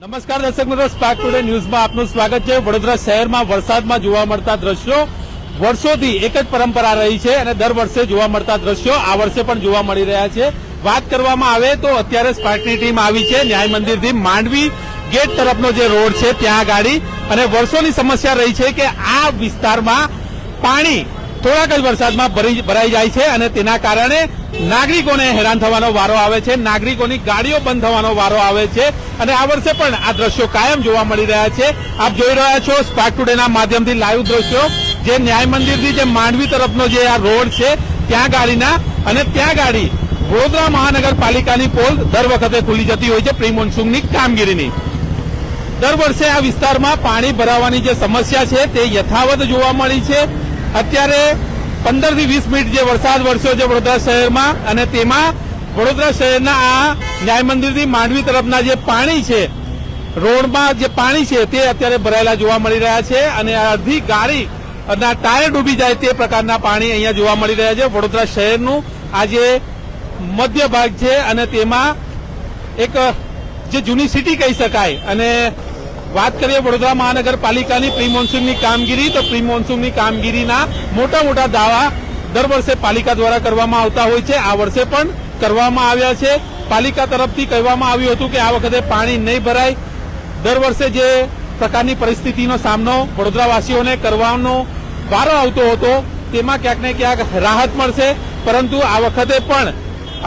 નમસ્કાર દર્શક મિત્રો સ્પાર્ક ટુડે ન્યૂઝમાં આપનું સ્વાગત છે. વડોદરા શહેરમાં વરસાદમાં જોવા મળતા દ્રશ્યો. વર્ષોથી એક જ પરંપરા રહી છે અને દર વર્ષે જોવા મળતા દ્રશ્યો આ વર્ષે પણ જોવા મળી રહ્યા છે. વાત કરવામાં આવે તો અત્યારે સ્પાર્કની ટીમ આવી છે. ન્યાય મંદિરથી માંડવી ગેટ તરફનો જે રોડ છે, ત્યાં ગાડી. અને વર્ષોની સમસ્યા રહી છે કે આ વિસ્તારમાં પાણી થોડાક જ વરસાદમાં ભરી- ભરાઈ જાય છે અને તેના કારણે નાગરિકોને હેરાન થવાનો વારો આવે છે. નાગરિકોની ગાડીઓ બંધ થવાનો વારો આવે છે અને આ વર્ષે પણ આ દ્રશ્યો કાયમ જોવા મળી રહ્યા છે. આપ જોઈ રહ્યા છો સ્પાર્ક ટુડેના માધ્યમથી લાઈવ દ્રશ્યો. જે ન્યાય મંદિરથી જે માંડવી તરફનો જે આ રોડ છે, ત્યાં ગાડીના અને ત્યાં ગાડી વડોદરા મહાનગરપાલિકાની પોલ દર વખતે ખુલી જતી હોય છે પ્રી મોન્સૂનની કામગીરીની. દર વર્ષે આ વિસ્તારમાં પાણી ભરાવાની જે સમસ્યા છે તે યથાવત જોવા મળી છે. અત્યારે પંદરથી વીસ મિનિટ જે વરસાદ વરસ્યો છે વડોદરા શહેરમાં અને તેમાં વડોદરા શહેરના આ ન્યાય મંદિરથી માંડવી તરફના જે પાણી છે, રોડમાં જે પાણી છે તે અત્યારે ભરાયેલા જોવા મળી રહ્યા છે અને અડધી ગાડી ના ટાયર ડૂબી જાય તે પ્રકારના પાણી અહીંયા જોવા મળી રહ્યા છે. વડોદરા શહેરનું આ જે મધ્ય ભાગ છે અને તેમાં એક જે જૂની સિટી કહી શકાય અને વાત કરીએ વડોદરા મહાનગરપાલિકાની પ્રી મોન્સૂનની કામગીરી, તો પ્રી મોન્સૂનની કામગીરીના મોટા મોટા દાવા દર વર્ષે પાલિકા દ્વારા કરવામાં આવતા હોય છે. આ વર્ષે પણ કરવામાં આવ્યા છે. પાલિકા તરફથી કહેવામાં આવ્યું હતું કે આ વખતે પાણી નહીં ભરાય. દર વર્ષે જે પ્રકારની પરિસ્થિતિનો સામનો વડોદરાવાસીઓને કરવાનો વારો આવતો હતો, તેમાં ક્યાંક ને ક્યાંક રાહત મળશે. પરંતુ આ વખતે પણ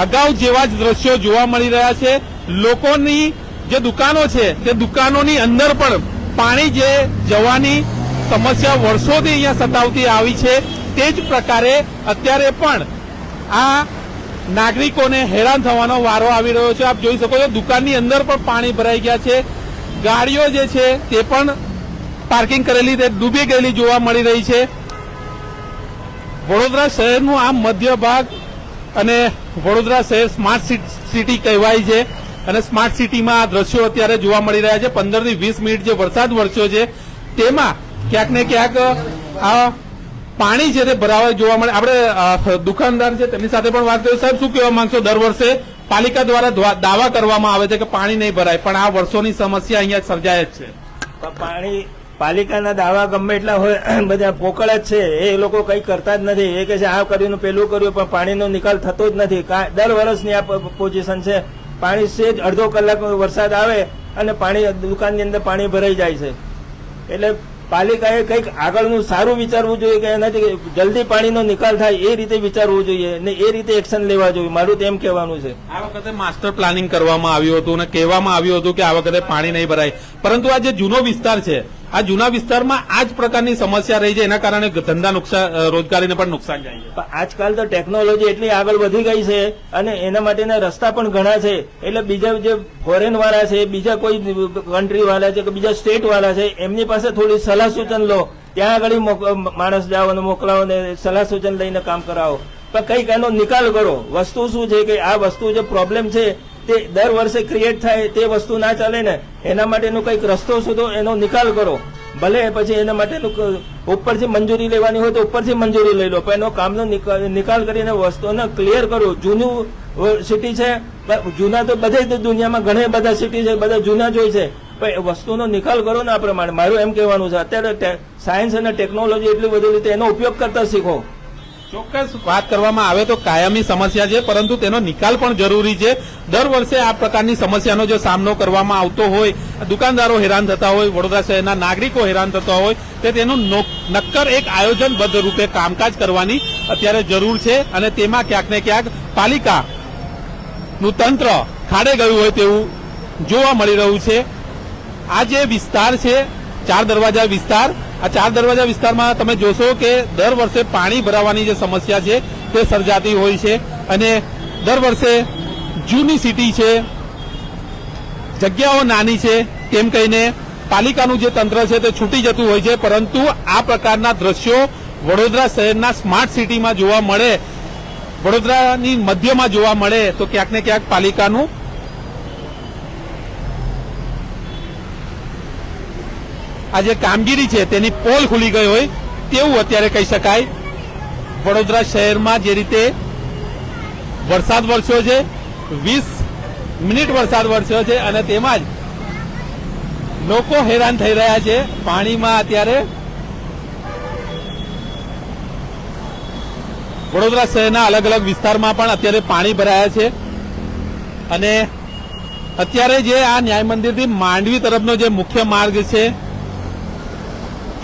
અગાઉ જેવા જ દ્રશ્યો જોવા મળી રહ્યા છે. લોકોની જે દુકાનો છે, તે દુકાનોની અંદર પણ પાણી જે જવાની સમસ્યા વર્ષોથી અહીંયા સતાવતી આવી છે, તે જ પ્રકારે અત્યારે પણ આ નાગરિકોને હેરાન થવાનો વારો આવી રહ્યો છે. આપ જોઈ શકો છો, દુકાનની અંદર પણ પાણી ભરાઈ ગયા છે. ગાડીઓ જે છે, તે પણ પાર્કિંગ કરેલી, તે ડૂબી ગયેલી જોવા મળી રહી છે. વડોદરા શહેરનું આ મધ્ય ભાગ અને વડોદરા શહેર સ્માર્ટ સિટી કહેવાય છે. અને સ્માર્ટ સિટીમાં આ દ્રશ્યો અત્યારે જોવા મળી રહ્યા છે. પંદરથી વીસ મિનિટ જે વરસાદ વરસ્યો છે, તેમાં ક્યાંક ને ક્યાંક આ પાણી છે તે ભરાવા જોવા મળે. આપણે દુકાનદાર છે, તેમની સાથે પણ વાત કરી. સાહેબ, શું કહેવા માંગશો? દર વર્ષે પાલિકા દ્વારા દાવા કરવામાં આવે છે કે પાણી નહીં ભરાય, પણ આ વર્ષોની સમસ્યા અહીંયા સર્જાય જ છે. પાણી પાલિકાના દાવા ગમે એટલા હોય બધા પોકળ જ છે. એ લોકો કંઈ કરતા જ નથી. એ કે છે, આ કર્યું પેલું કર્યું, પણ પાણીનો નિકાલ થતો જ નથી. દર વર્ષની આ પોઝિશન છે. પાણી સેજ અડધો કલાક વરસાદ આવે અને પાણી દુકાનની અંદર પાણી ભરાઈ જાય છે. એટલે પાલિકાએ કંઈક આગળનું સારું વિચારવું જોઈએ કે એનાથી જલ્દી પાણીનો નિકાલ થાય એ રીતે વિચારવું જોઈએ ને એ રીતે એક્શન લેવા જોઈએ. મારું તેમ કહેવાનું છે. આ વખતે માસ્ટર પ્લાનિંગ કરવામાં આવ્યું હતું અને કહેવામાં આવ્યું હતું કે આ વખતે પાણી નહીં ભરાય. પરંતુ આ જે જૂનો વિસ્તાર છે આ જૂના વિસ્તારમાં આ જ પ્રકારની સમસ્યા રહી છે. એના કારણે ધંધા નુકસાન રોજગારીને પણ નુકસાન જાય છે. આજકાલ તો ટેકનોલોજી એટલી આગળ વધી ગઈ છે અને એના માટેના રસ્તા પણ ઘણા છે. એટલે બીજા જે ફોરેન વાળા છે, બીજા કોઈ કન્ટ્રી વાળા છે કે બીજા સ્ટેટ વાળા છે, એમની પાસે થોડી સલાહ સૂચન લો. ત્યાં આગળ માણસ જાઓ અને મોકલાવો ને સલાહ સૂચન લઈને કામ કરાવો. પણ કંઈક એનો નિકાલ કરો. વસ્તુ શું છે કે આ વસ્તુ જે પ્રોબ્લેમ છે તે દર વર્ષે ક્રિએટ થાય, તે વસ્તુ ના ચાલે ને, એના માટેનો કંઈક રસ્તો શોધો, એનો નિકાલ કરો. ભલે પછી એના માટેનું ઉપરથી મંજૂરી લેવાની હોય તો ઉપરથી મંજૂરી લઈ લો, પણ એનો કામનો નિકાલ કરીને વસ્તુને ક્લિયર કરો. જૂનું સિટી છે જૂના તો બધે દુનિયામાં ઘણા બધા સિટી છે, બધા જૂના જ હોય છે. પણ વસ્તુનો નિકાલ કરો ને આ પ્રમાણે. મારું એમ કહેવાનું છે, અત્યારે સાયન્સ અને ટેકનોલોજી એટલી બધી રીતે એનો ઉપયોગ કરતા શીખો. ચોક્કસ વાત કરવામાં આવે તો કાયમી સમસ્યા છે, પરંતુ તેનો નિકાલ પણ જરૂરી છે. દર વર્ષે આ પ્રકારની સમસ્યાનો જો સામનો કરવામાં આવતો હોય, દુકાનદારો હેરાન થતા હોય, વડોદરા શહેરના નાગરિકો હેરાન થતા હોય, તે તેનું નક્કર એક આયોજનબદ્ધ રૂપે કામકાજ કરવાની અત્યારે જરૂર છે અને તેમાં ક્યાંક ને ક્યાંક પાલિકાનું તંત્ર ખાડે ગયું હોય તેવું જોવા મળી રહ્યું છે. આ જે વિસ્તાર છે, ચાર દરવાજા વિસ્તાર આ ચાર દરવાજા વિસ્તારમાં તમે જોશો કે દર વર્ષે પાણી ભરાવાની જે સમસ્યા છે તે સર્જાતી હોય છે અને દર વર્ષે જૂની સિટી છે, જગ્યાઓ નાની છે, તેમ કહીને પાલિકાનું જે તંત્ર છે તે છૂટી જતું હોય છે, પરંતુ આ પ્રકારના દ્રશ્યો વડોદરા શહેરના સ્માર્ટ સિટીમાં જોવા મળે, વડોદરાની મધ્યમાં જોવા મળે, તો ક્યાંક ને ક્યાંક પાલિકાનું આ જે કામગીરી છે, તેની પોલ ખુલી ગઈ હોય તેવું અત્યારે કહી શકાય. વડોદરા શહેરમાં જે રીતે વરસાદ વરસ્યો છે, વીસ મિનિટ વરસાદ વરસ્યો છે અને તેમાં જ લોકો હેરાન થઈ રહ્યા છે. પાણીમાં અત્યારે વડોદરા શહેરના અલગ અલગ વિસ્તારમાં પણ અત્યારે પાણી ભરાયા છે. અને અત્યારે જે આ ન્યાય મંદિરથી માંડવી તરફનો જે મુખ્ય માર્ગ છે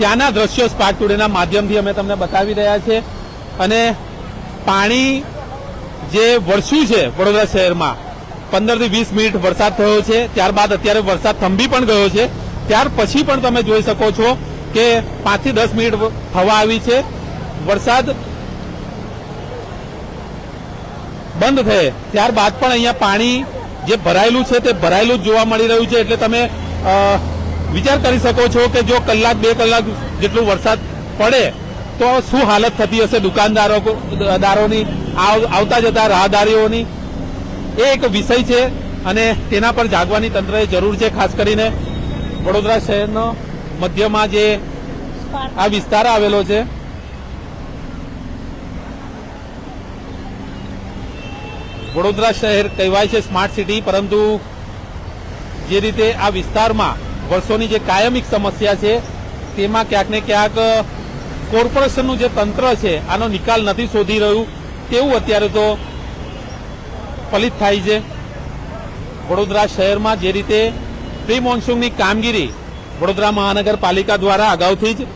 ત્યાંના દ્રશ્યો સ્પાર્ક ટુડેના માધ્યમથી અમે તમને બતાવી રહ્યા છે અને પાણી જે વરસ્યું છે વડોદરા શહેરમાં, પંદરથી વીસ મિનિટ વરસાદ થયો છે. ત્યારબાદ અત્યારે વરસાદ થંભી પણ ગયો છે. ત્યાર પછી પણ તમે જોઈ શકો છો કે પાંચથી દસ મિનિટ થવા આવી છે. વરસાદ બંધ થયે. ત્યારબાદ પણ અહીંયા પાણી જે ભરાયેલું છે તે ભરાયેલું જ જોવા મળી રહ્યું છે. એટલે તમે વિચાર કરી શકો છો કે જો કલાક, બે કલાક જેટલું વરસાદ પડે, તો શું હાલત થતી હશે દુકાનદારો દારોની આવતા જતા રાહદારીઓની? એ એક વિષય છે અને તેના પર જાગવાની તંત્રએ જરૂર છે, ખાસ કરીને વડોદરા શહેરનો મધ્યમાં જે આ વિસ્તાર આવેલો છે. વડોદરા શહેર કહેવાય છે સ્માર્ટ સિટી પરંતુ જે રીતે આ વિસ્તારમાં વર્ષોની જે કાયમિક સમસ્યા છે, તેમાં ક્યાંક ને ક્યાંક કોર્પોરેશનનું જે તંત્ર છે, આનો નિકાલ નથી શોધી રહ્યું. તેવું અત્યારે તો ફલિત થાય છે. વડોદરા શહેરમાં જે રીતે પ્રી મોન્સૂનની કામગીરી વડોદરા મહાનગરપાલિકા દ્વારા અગાઉથી જ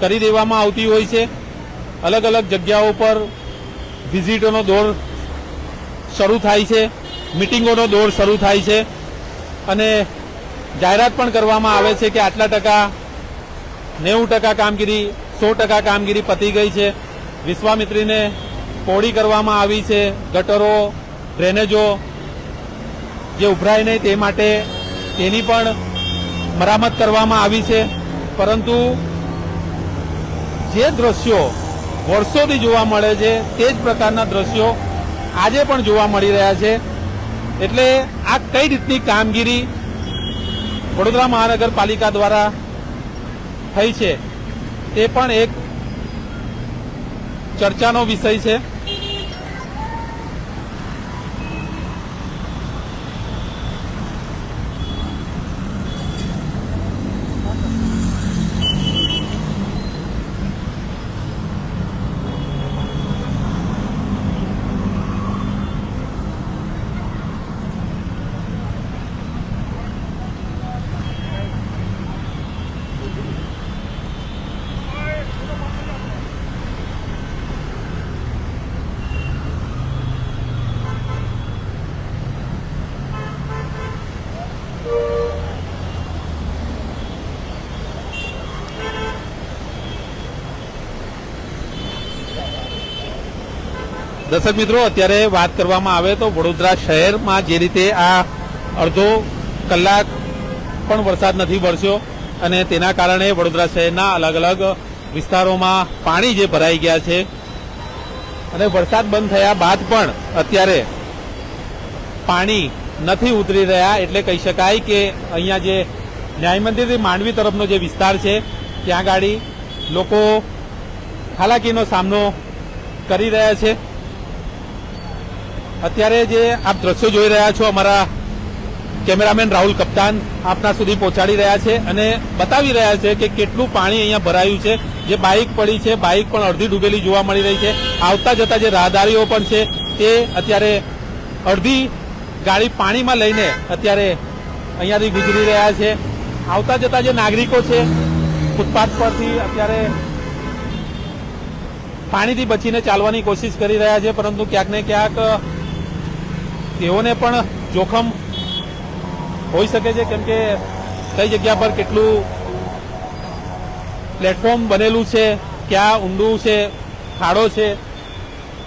કરી દેવામાં આવતી હોય છે. અલગ અલગ જગ્યાઓ પર વિઝિટોનો દોર શરૂ થાય છે. મિટિંગોનો દોર શરૂ થાય છે. અને જાહેરાત પણ કરવામાં આવે છે કે આટલા ટકા, નેવું ટકા કામગીરી, સો ટકા કામગીરી પતી ગઈ છે. વિશ્વામિત્રીને પોળી કરવામાં આવી છે ગટરો, ડ્રેનેજો, જે ઉભરાય નહીં તે માટે તેની પણ મરામત કરવામાં આવી છે. પરંતુ જે દ્રશ્યો વર્ષોથી જોવા મળે છે તે જ પ્રકારના દ્રશ્યો આજે પણ જોવા મળી રહ્યા છે. એટલે આ કઈ રીતની કામગીરી વડોદરા મહાનગરપાલિકા દ્વારા થઈ છે. તે પણ એક ચર્ચાનો વિષય છે. દર્શક મિત્રો, અત્યારે વાત કરવામાં આવે તો વડોદરા શહેરમાં જે રીતે આ અડધો કલાક પણ વરસાદ નથી વરસ્યો અને તેના કારણે વડોદરા શહેરના અલગ અલગ વિસ્તારોમાં પાણી જે ભરાઈ ગયા છે અને વરસાદ બંધ થયા બાદ પણ અત્યારે પાણી નથી ઉતરી રહ્યા એટલે કહી શકાય કે અહીંયા જે ન્યાય મંદિરથી માંડવી તરફનો જે વિસ્તાર છે, ત્યાં ગાડી લોકો હાલાકીનો સામનો કરી રહ્યા છે. અત્યારે જે આપ દ્રશ્યો જોઈ રહ્યા છો, અમારા કેમેરામેન રાહુલ કપ્તાન આપના સુધી પહોંચાડી રહ્યા છે અને બતાવી રહ્યા છે કે કેટલું પાણી અહીંયા ભરાયું છે. જે બાઇક પડી છે, બાઇક પણ અડધી ડૂબેલી જોવા મળી રહી છે. આવતા જતા જે રાહદારીઓ પણ છે, તે અત્યારે અડધી ગાડી પાણીમાં લઈને અત્યારે અહીંયાથી ગુજરી રહ્યા છે. આવતા જતા જે નાગરિકો છે, ફૂટપાથ પરથી અત્યારે પાણીથી બચીને ચાલવાની કોશિશ કરી રહ્યા છે, પરંતુ ક્યાંક ને ક્યાંક તેઓને પણ જોખમ હોઈ શકે છે, કેમ કે કઈ જગ્યા પર કેટલું પ્લેટફોર્મ બનેલું છે, ક્યાં ઊંડું છે, ખાડો છે,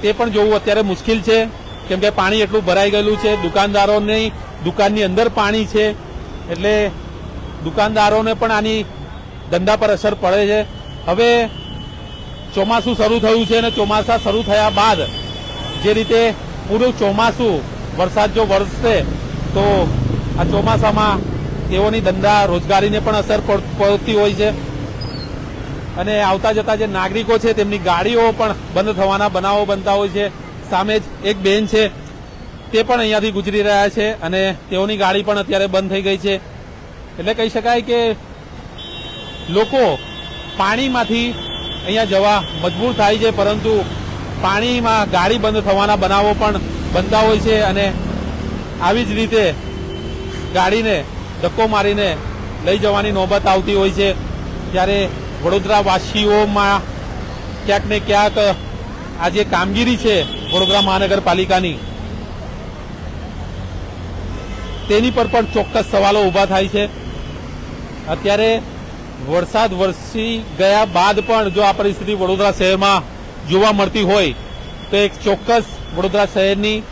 તે પણ જોવું અત્યારે મુશ્કેલ છે, કેમ કે પાણી એટલું ભરાઈ ગયેલું છે, દુકાનદારોની દુકાનની અંદર પાણી છે, એટલે દુકાનદારોને પણ આની ધંધા પર અસર પડે છે. હવે ચોમાસું શરૂ થયું છે અને ચોમાસા શરૂ થયા બાદ જે રીતે પૂરું ચોમાસું વરસાદ જો વરસશે તો આ ચોમાસામાં તેઓની ધંધા રોજગારીને પણ અસર પડ- પડતી હોય છે. અને આવતા જતા જે નાગરિકો છે તેમની ગાડીઓ પણ બંધ થવાના બનાવો બનતા હોય છે. સામે જ એક બેન છે, તે પણ અહીંયાથી ગુજરી રહ્યા છે અને તેઓની ગાડી પણ અત્યારે બંધ થઈ ગઈ છે. એટલે કહી શકાય કે લોકો પાણીમાંથી અહીંયા જવા મજબૂર થાય છે, પરંતુ પાણીમાં ગાડી બંધ થવાના બનાવો પણ બનતા હોય છે અને આવી જ રીતે ગાડીને ધક્કો મારીને લઈ જવાની નોબત આવતી હોય છે. ત્યારે વડોદરાવાસીઓમાં ક્યાંક ને ક્યાંક આ જે કામગીરી છે વડોદરા મહાનગરપાલિકાની, તેની પર પણ ચોક્કસ સવાલો ઊભા થાય છે. અત્યારે વરસાદ વરસી ગયા બાદ પણ જો આ પરિસ્થિતિ વડોદરા શહેરમાં જોવા મળતી હોય, તો એક ચોક્કસ વડોદરા શહેરની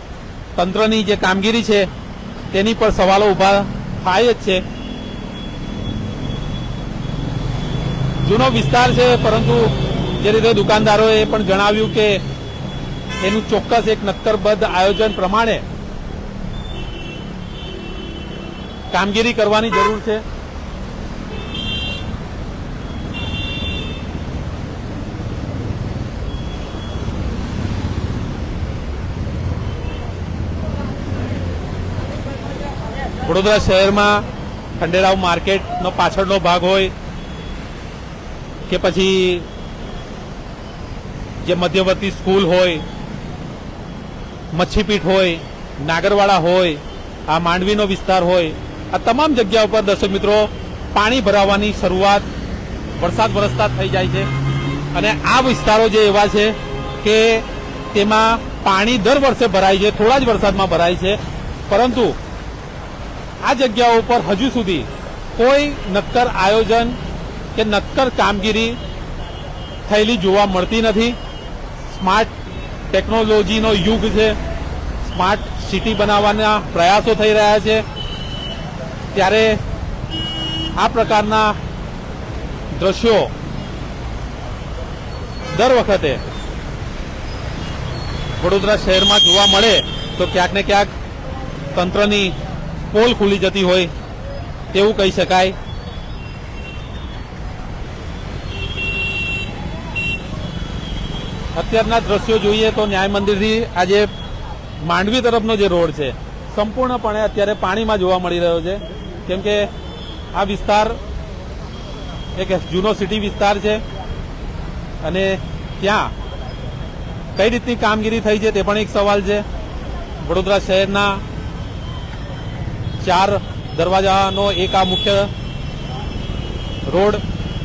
તંત્રની જે કામગીરી છે, તેની પર સવાલો ઊભા થાય જ છે. જૂનો વિસ્તાર છે, પરંતુ જે રીતે દુકાનદારોએ પણ જણાવ્યું કે એનું ચોક્કસ એક નક્કરબદ્ધ આયોજન પ્રમાણે કામગીરી કરવાની જરૂર છે. વડોદરા શહેરમાં ખંડેરાવ માર્કેટનો પાછળનો ભાગ હોય કે પછી જે મધ્યવર્તી સ્કૂલ હોય, મચ્છીપીઠ હોય, નાગરવાડા હોય, આ માંડવીનો વિસ્તાર હોય, આ તમામ જગ્યા ઉપર દર્શક મિત્રો પાણી ભરાવાની શરૂઆત વરસાદ વરસતા થઈ જાય છે. અને આ વિસ્તારો જે એવા છે કે તેમાં પાણી દર વર્ષે ભરાય છે, થોડા જ વરસાદમાં ભરાય છે. પરંતુ આ જગ્યાઓ ઉપર હજુ સુધી કોઈ નક્કર આયોજન કે નક્કર કામગીરી થયેલી જોવા મળતી નથી. સ્માર્ટ ટેકનોલોજીનો યુગ છે. સ્માર્ટ સિટી બનાવવાના પ્રયાસો થઈ રહ્યા છે. ત્યારે આ પ્રકારના દ્રશ્યો દર વખતે વડોદરા શહેરમાં જોવા મળે તો ક્યાંક ને ક્યાંક તંત્રની પોલ ખુલી જતી હોય, તેવું કહી શકાય. અત્યારના દ્રશ્યો જોઈએ તો ન્યાય મંદિરથી આજે માંડવી તરફનો જે રોડ છે, સંપૂર્ણપણે અત્યારે પાણીમાં જોવા મળી રહ્યો છે. કેમ કે આ વિસ્તાર એક જૂનો સિટી વિસ્તાર છે અને ત્યાં કઈ રીતની કામગીરી થઈ છે તે પણ એક સવાલ છે. વડોદરા શહેરના ચાર દરવાજાનો એક આ મુખ્ય રોડ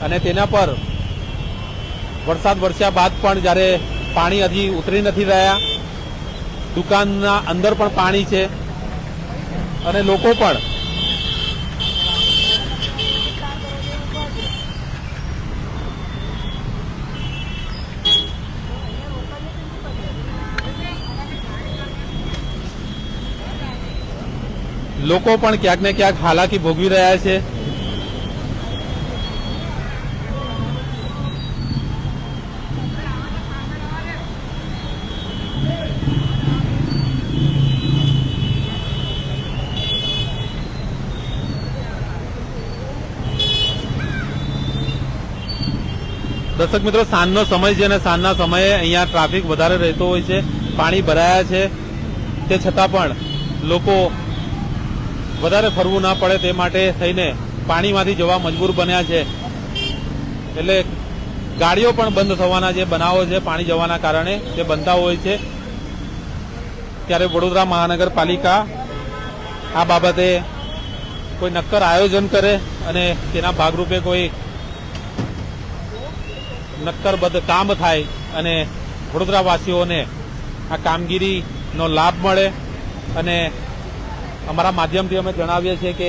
અને તેના પર વરસાદ વરસ્યા બાદ પણ જ્યારે પાણી હજી ઉતરી નથી રહ્યા, દુકાનના અંદર પણ પાણી છે અને લોકો પણ લોકો પણ ક્યાંક ને ક્યાંક હાલાકી ભોગવી રહ્યા છે. દર્શક મિત્રો, સાંજનો સમય છે અને સાંજના સમયે અહીંયા ટ્રાફિક વધારે રહેતો હોય છે, પાણી ભરાયા છે. તે છતાં પણ લોકો વધારે ફરવું ના પડે તે માટે થઈને પાણીમાંથી જવા મજબૂર બન્યા છે. એટલે ગાડીઓ પણ બંધ થવાના જે બનાવો છે, પાણી જવાના કારણે તે બનતા હોય છે, ત્યારે વડોદરા મહાનગરપાલિકા આ બાબતે કોઈ નક્કર આયોજન કરે અને તેના ભાગરૂપે કોઈ નક્કરબદ્ધ કામ થાય અને વડોદરાવાસીઓને આ કામગીરીનો લાભ મળે અને અમારા માધ્યમથી અમે જણાવીએ છીએ કે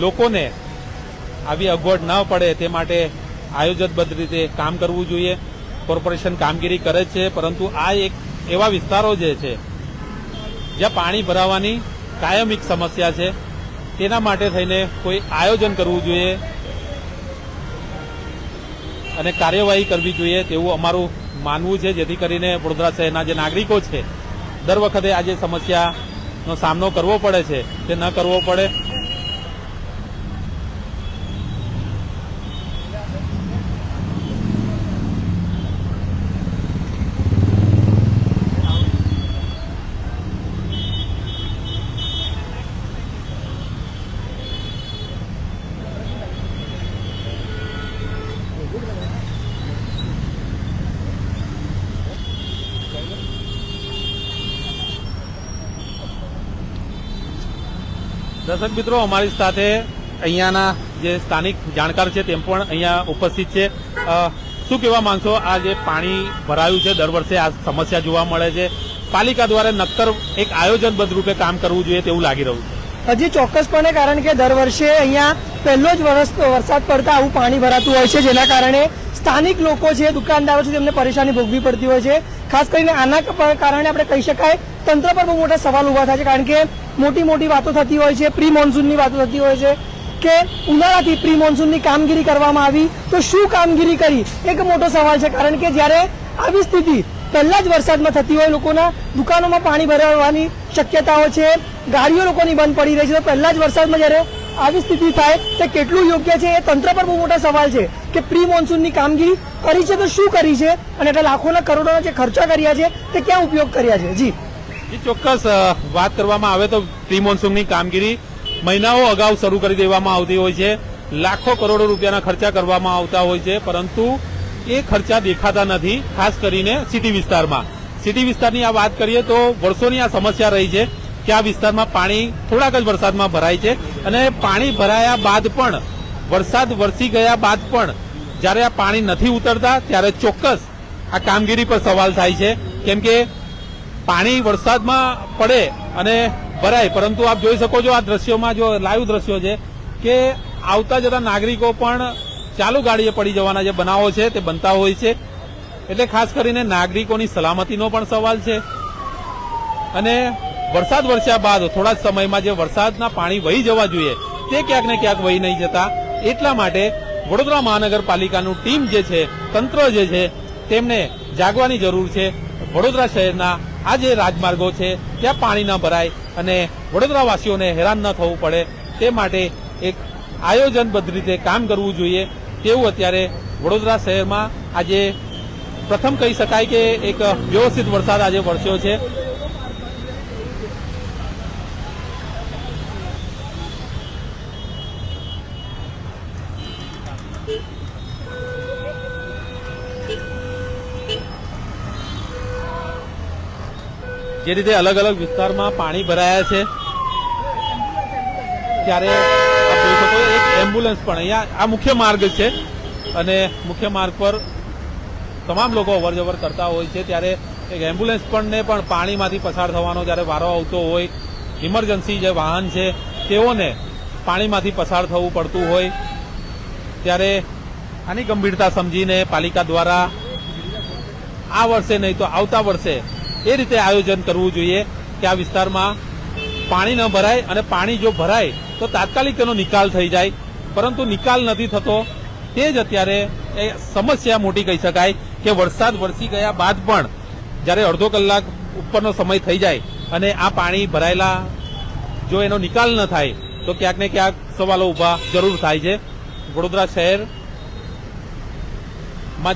લોકોને આવી અગવડ ન પડે તે માટે આયોજનબદ્ધ રીતે કામ કરવું જોઈએ. કોર્પોરેશન કામગીરી કરે છે, પરંતુ આ એક એવા વિસ્તારો જે છે, જ્યાં પાણી ભરાવાની કાયમિક સમસ્યા છે, તેના માટે થઈને કોઈ આયોજન કરવું જોઈએ અને કાર્યવાહી કરવી જોઈએ તેવું અમારું માનવું છે. જેથી કરીને વડોદરા શહેરના જે નાગરિકો છે, દર વખતે આ જે સમસ્યાનો સામનો કરવો પડે છે તે ન કરવો પડે દર્શક મિત્રો, અમારી સાથે અહીંયાના જે સ્થાનિક જાણકાર છે, તેમ પણ અહીંયા ઉપસ્થિત છે. શું કહેવા માંગશો? આ જે પાણી ભરાયું છે, દર વર્ષે આ સમસ્યા જોવા મળે છે. પાલિકા દ્વારા નક્કર એક આયોજનબદ્ધ રૂપે કામ કરવું જોઈએ તેવું લાગી રહ્યું છે. હજી ચોક્કસપણે, કારણ કે દર વર્ષે અહીંયા પહેલો જ વરસ, વરસાદ પડતા આવું પાણી ભરાતું હોય છે, જેના કારણે સ્થાનિક લોકો છે દુકાનદારો છે, તેમને પરેશાની ભોગવી પડતી હોય છે. ખાસ કરીને આના કારણે આપણે કહી શકાય, તંત્ર પર બહુ મોટા સવાલ ઊભા થાય છે, કારણ કે મોટી મોટી વાતો થતી હોય છે પ્રી મોન્સૂનની વાતો થતી હોય છે કે ઉનાળાથી પ્રી મોન્સૂનની કામગીરી કરવામાં આવી. તો શું કામગીરી કરી? એક મોટો સવાલ છે, કારણ કે જ્યારે આવી સ્થિતિ પહેલા જ વરસાદમાં થતી હોય, લોકોના દુકાનોમાં પાણી ભરાવાની શક્યતાઓ છે, ગાડીઓ લોકોની બંધ પડી રહી છે, તો પહેલા જ વરસાદમાં જ્યારે આવી સ્થિતિ થાય, તે કેટલું યોગ્ય છે, એ તંત્ર પર બહુ મોટો સવાલ છે કે પ્રી મોન્સૂનની કામગીરી કરી છે તો શું કરી છે? અને એટલા લાખોના કરોડોના જે ખર્ચા કર્યા છે, તે ક્યાં ઉપયોગ કર્યા છે? જી. જી, ચોક્કસ વાત કરવામાં આવે તો પ્રી મોન્સૂનની કામગીરી મહિનાઓ અગાઉ શરૂ કરી દેવામાં આવતી હોય છે. લાખો કરોડો રૂપિયાના ખર્ચા કરવામાં આવતા હોય છે, પરંતુ એ ખર્ચા દેખાતા નથી, ખાસ કરીને સિટી વિસ્તારમાં. સિટી વિસ્તારની આ વાત કરીએ તો વર્ષોની આ સમસ્યા રહી છે કે આ વિસ્તારમાં પાણી થોડાક જ વરસાદમાં ભરાય છે અને પાણી ભરાયા બાદ પણ, વરસાદ વરસી ગયા બાદ પણ જ્યારે આ પાણી નથી ઉતરતા ત્યારે ચોક્કસ આ કામગીરી પર સવાલ થાય છે. કેમ કે પાણી વરસાદમાં પડે અને ભરાય. પરંતુ આપ જોઈ શકો છો આ દ્રશ્યોમાં, જો લાઈવ દ્રશ્યો છે, કે આવતા જતા નાગરિકો પણ ચાલુ ગાડીએ પડી જવાના જે બનાવો છે તે બનતા હોય છે. એટલે ખાસ કરીને નાગરિકોની સલામતીનો પણ સવાલ છે. અને વરસાદ વરસ્યા બાદ, થોડા જ સમયમાં જે વરસાદના પાણી વહી જવા જોઈએ, તે ક્યાંક ને ક્યાંક વહી નહીં જતા. એટલા માટે વડોદરા મહાનગરપાલિકાનું ટીમ જે છે, તંત્ર જે છે, તેમને જાગવાની જરૂર છે. વડોદરા શહેરના આ જે રાજમાર્ગો છે, ત્યાં પાણી ન ભરાય અને વડોદરાવાસીઓને હેરાન ન થવું પડે, તે માટે એક આયોજનબદ્ધ રીતે કામ કરવું જોઈએ. તેવું અત્યારે વડોદરા શહેરમાં આજે પ્રથમ કહી શકાય કે એક વ્યવસ્થિત વરસાદ આજે વરસ્યો છે. જે રીતે અલગ અલગ વિસ્તારમાં પાણી ભરાયા છે, ત્યારે એક એમ્બ્યુલન્સ પણ અહીંયા, આ મુખ્ય માર્ગ છે. અને મુખ્ય માર્ગ પર તમામ લોકો અવર જવર કરતા હોય છે. ત્યારે એક એમ્બ્યુલન્સ પણ ને પણ પાણીમાંથી પસાર થવાનો જ્યારે વારો આવતો હોય, ઇમરજન્સી જે વાહન છે, તેઓને પાણીમાંથી પસાર થવું પડતું હોય. ત્યારે આની ગંભીરતા સમજીને પાલિકા દ્વારા આ વર્ષે નહીં તો આવતા વર્ષે એ રીતે આયોજન કરવું જોઈએ કે આ વિસ્તારમાં પાણી ન ભરાય અને પાણી જો ભરાય તો તાત્કાલિક તેનો નિકાલ થઈ જાય. પરંતુ નિકાલ નથી થતો. તે જ અત્યારે એ સમસ્યા મોટી કહી શકાય કે વરસાદ વરસી ગયા બાદ પણ જ્યારે અડધો કલાક ઉપરનો સમય થઈ જાય અને આ પાણી ભરાયેલા જો એનો નિકાલ ન થાય તો ક્યાંક ને ક્યાંક સવાલો ઊભા જરૂર થાય છે. વડોદરા શહેરમાં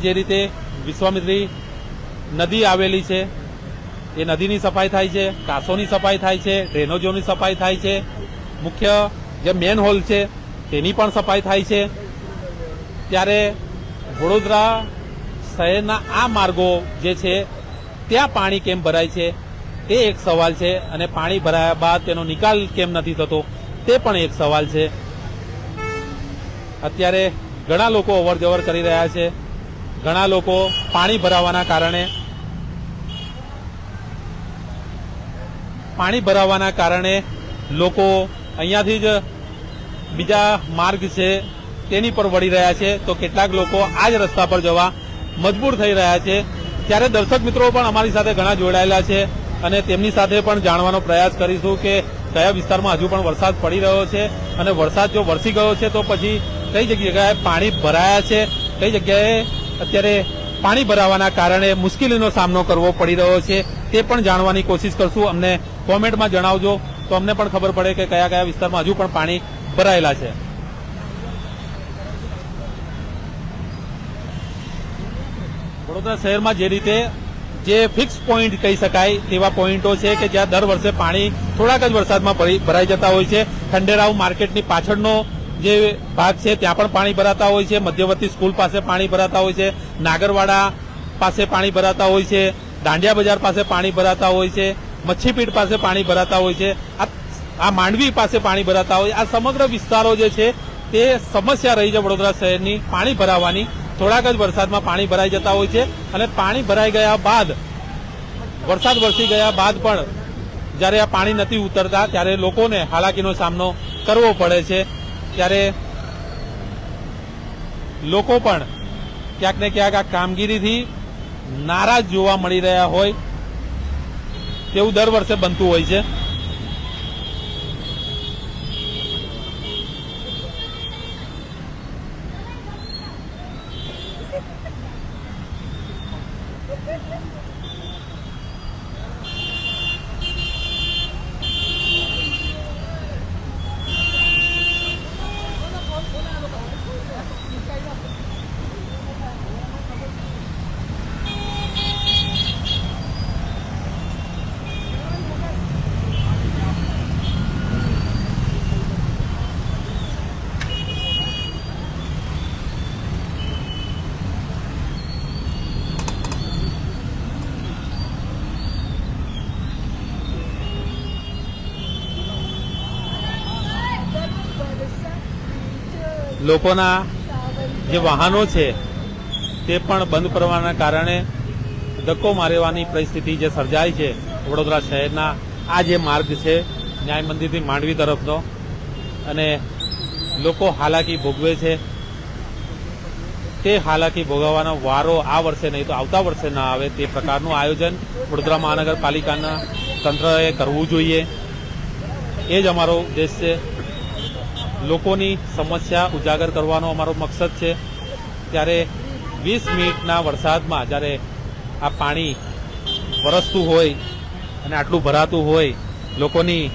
જે રીતે વિશ્વામિત્રી નદી આવેલી છે એ નદીની સફાઈ થાય છે, કાંસોની સફાઈ થાય છે, ડ્રેનેજોની સફાઈ થાય છે. મુખ્ય જે મેન હોલ છે, તેની પણ સફાઈ થાય છે. ત્યારે વડોદરા શહેરના આ માર્ગો જે છે, ત્યાં પાણી કેમ ભરાય છે? તે એક સવાલ છે અને પાણી ભરાયા બાદ તેનો નિકાલ કેમ નથી થતો? તે પણ એક સવાલ છે. અત્યારે ઘણા લોકો અવર કરી રહ્યા છે. ઘણા લોકો પાણી ભરાવાના કારણે પાણી ભરાવાના કારણે લોકો અહીંયાથી જ બીજા માર્ગ છે તેની પર વળી રહ્યા છે. તો કેટલાક લોકો આ જ રસ્તા પર જવા મજબૂર થઈ રહ્યા છે. ત્યારે દર્શક મિત્રો પણ અમારી સાથે ઘણા જોડાયેલા છે અને તેમની સાથે પણ જાણવાનો પ્રયાસ કરીશું કે કયા વિસ્તારમાં હજુ પણ વરસાદ પડી રહ્યો છે અને વરસાદ જો વરસી ગયો છે તો પછી કઈ જગ્યાએ પાણી ભરાયા છે? કઈ જગ્યાએ અત્યારે પાણી ભરાવાના કારણે મુશ્કેલીનો સામનો કરવો પડી રહ્યો છે તે પણ જાણવાની કોશિશ કરશું. અમને કોમેન્ટમાં જણાવજો. તો અમને પણ ખબર પડે કે કયા કયા વિસ્તારમાં હજુ પણ પાણી ભરાયેલા છે. વડોદરા શહેરમાં જે રીતે જે ફિક્સ પોઈન્ટ કહી શકાય તેવા પોઈન્ટો છે કે જ્યાં દર વર્ષે પાણી થોડાક જ વરસાદમાં ભરી- ભરાઈ જતા હોય છે. ખંડેરાવ માર્કેટની પાછળનો જે ભાગ છે ત્યાં પણ પાણી ભરાતા હોય છે. મધ્યવર્તી સ્કૂલ પાસે પાણી ભરાતા હોય છે. નાગરવાડા પાસે પાણી ભરાતા હોય છે. દાંડિયા બજાર પાસે પાણી ભરાતા હોય છે. મચ્છીપીઠ પાસે પાણી ભરાતા હોય છે. આ માંડવી પાસે પાણી ભરાતા હોય. આ સમગ્ર વિસ્તારો જે છે, તે સમસ્યા રહી છે વડોદરા શહેરની. પાણી ભરાવાની, થોડાક જ વરસાદમાં પાણી ભરાઈ જતા હોય છે અને પાણી ભરાઈ ગયા બાદ, વરસાદ વરસી ગયા બાદ પણ જ્યારે આ પાણી નથી ઉતરતા, ત્યારે લોકોને હાલાકીનો સામનો કરવો પડે છે. ત્યારે લોકો પણ ક્યાંક ને ક્યાંક આ કામગીરીથી નારાજ જોવા મળી રહ્યા હોય. તેવું દર વર્ષે બનતું હોય છે. લોકોના જે વાહનો છે, તે પણ બંધ કરવાના કારણે ધક્કો મારવાની પરિસ્થિતિ જે સર્જાય છે, વડોદરા શહેરના આ જે માર્ગ છે, ન્યાય મંદિરથી માંડવી તરફનો. અને લોકો હાલાકી ભોગવે છે. તે હાલાકી ભોગવવાનો વારો આ વર્ષે નહીં તો આવતા વર્ષે ના આવે તે પ્રકારનું આયોજન વડોદરા મહાનગરપાલિકાના તંત્રએ કરવું જોઈએ. એ જ અમારો ઉદ્દેશ છે. લોકોની સમસ્યા ઉજાગર કરવાનો અમારો મકસદ છે. ત્યારે વીસ મિનિટના વરસાદમાં જ્યારે આ પાણી વરસતું હોય અને આટલું ભરાતું હોય, લોકોની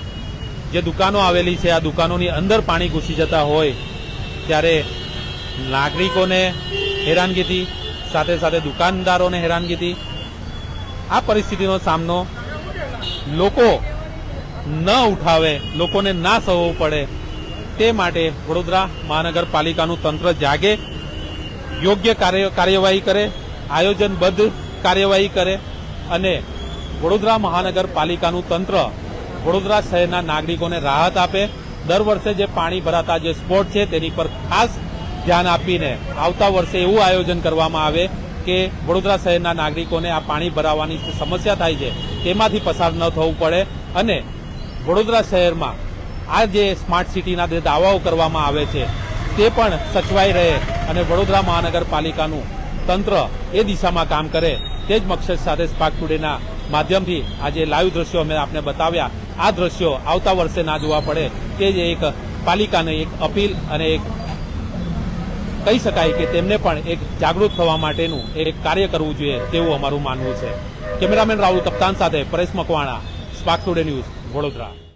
જે દુકાનો આવેલી છે, આ દુકાનોની અંદર પાણી ઘૂસી જતા હોય, ત્યારે નાગરિકોને હેરાનગીથી સાથે સાથે દુકાનદારોને હેરાનગીથી આ પરિસ્થિતિનો સામનો લોકો ન ઉઠાવે, લોકોને ના સહવું પડે. તે માટે વડોદરા મહાનગરપાલિકાનું તંત્ર જાગે, યોગ્ય કાર્ય, કાર્યવાહી કરે, આયોજનબદ્ધ કાર્યવાહી કરે અને વડોદરા મહાનગરપાલિકાનું તંત્ર વડોદરા શહેરના નાગરિકોને રાહત આપે. દર વર્ષે જે પાણી ભરાતા જે સ્પોટ છે તેની પર ખાસ ધ્યાન આપીને આવતા વર્ષે એવું આયોજન કરવામાં આવે કે વડોદરા શહેરના નાગરિકોને આ પાણી ભરાવાની સમસ્યા થાય છે તેમાંથી પસાર ન થવું પડે અને વડોદરા શહેરમાં આ જે સ્માર્ટ સિટીના જે દાવાઓ કરવામાં આવે છે, તે પણ સચવાઈ રહે અને વડોદરા મહાનગરપાલિકાનું તંત્ર એ દિશામાં કામ કરે તે જ મકસદ સાથે સ્પાર્ક ટુડેના માધ્યમથી આજે લાઈવ દ્રશ્યો અમે આપને બતાવ્યા. આ દ્રશ્યો આવતા વર્ષે ના જોવા પડે તે જ એક પાલિકાને એક અપીલ અને એક કહી શકાય કે તેમને પણ એક જાગૃત થવા માટેનું એક કાર્ય કરવું જોઈએ તેવું અમારું માનવું છે. કેમેરામેન રાહુલ કપ્તાન સાથે Paresh Makwana Spark Today News Vadodara.